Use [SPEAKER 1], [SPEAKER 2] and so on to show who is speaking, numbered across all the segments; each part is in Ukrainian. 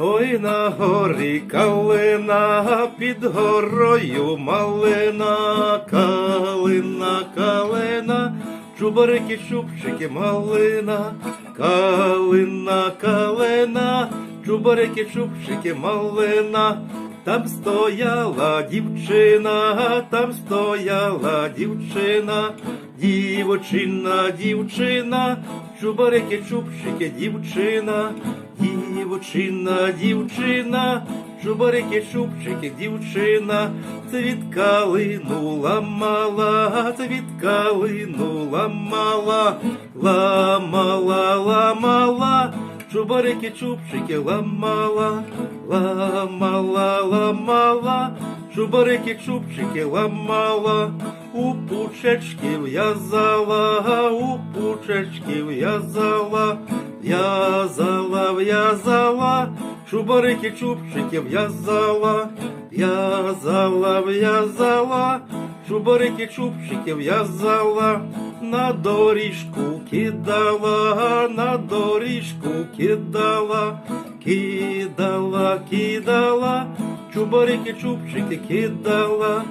[SPEAKER 1] Ой на горі калина, під горою малина, калина, калина, чубарики, чубчики, малина, калина, калина, чубарики, чубчики, малина. Там стояла дівчина, там стояла дівчина, дівчина, дівчина, чубарики, чубчики, дівчина, дівчина, дівчина, чубарики, чубчики, дівчина, цвіт калину ламала, цвіт калину ламала, ламала, ламала, чубарики, чубчики ламала, ламала, ламала, чубарики, чубчики ламала, у пучечки в'язала, у пучечки в'язала, в'язала, в'язала, чубарики, чубчики в'язала, в'язала, в'язала, чубарики, чубчики в'язала, на доріжку кидала, на доріжку кидала, кидала, кидала, чубарики, чубчики кидала,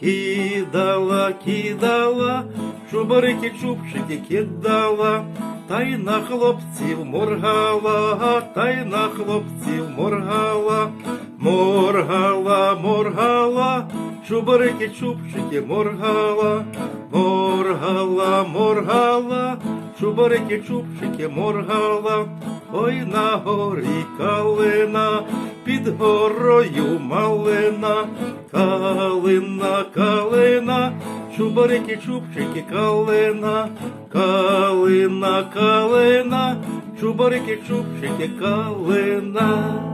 [SPEAKER 1] кидала, кидала, чубарики, чубчики кидала, та й на хлопців моргала, та й на хлопців моргала, моргала, моргала, чубарики, чубчики моргала, моргала, моргала, чубарики, чубчики моргала, ой на горі калина, під горою малина, калина, калина, чубарики, чубчики, калина, калина, калина, чубарики, чубчики, калина.